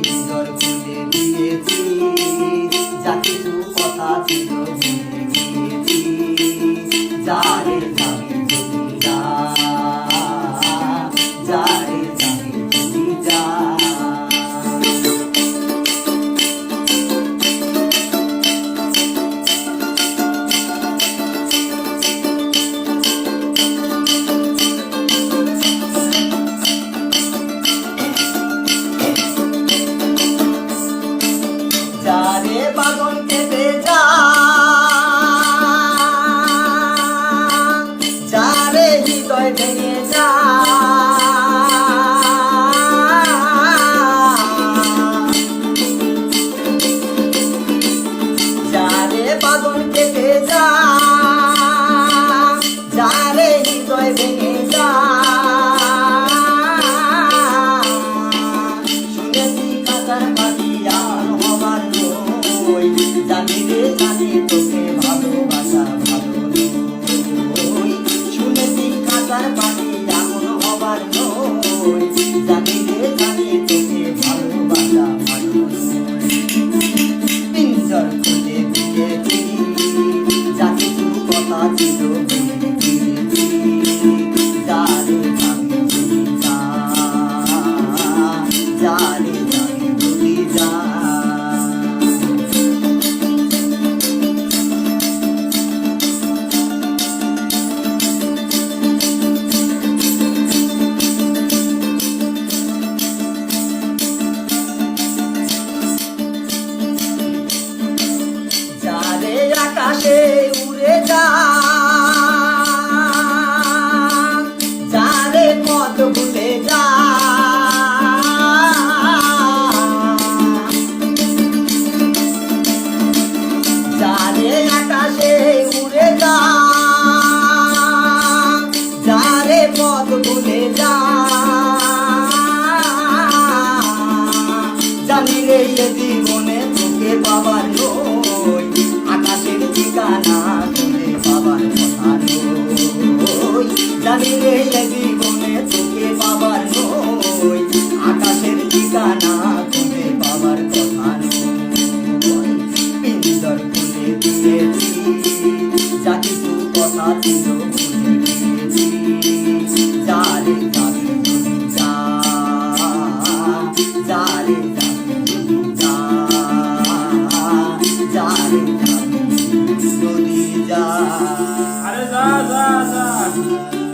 সুন্দর করে দিয়েছি যা কিছু কথা ছিল আরে বাদন কেঁপে যা। যারে হৃদয় ভেঙে যা। যারে বাদন কেঁপে যা। যারে হৃদয় ভেঙে Darling, darling, darling, darling. জীবনে তোকে পাবার নই, আকাশের ঠিকানা তোকে পাবার কথা নই। জানি রে জীবনে তোকে পাবার নই, আকাশের ঠিকানা তোকে পাবার কথা নই। পিঞ্জর দিয়েছি, যা কিছু কথা ছিল খুলে দিয়েছি। যারে যাবে যা যারে যাবে আরে যা যা যা।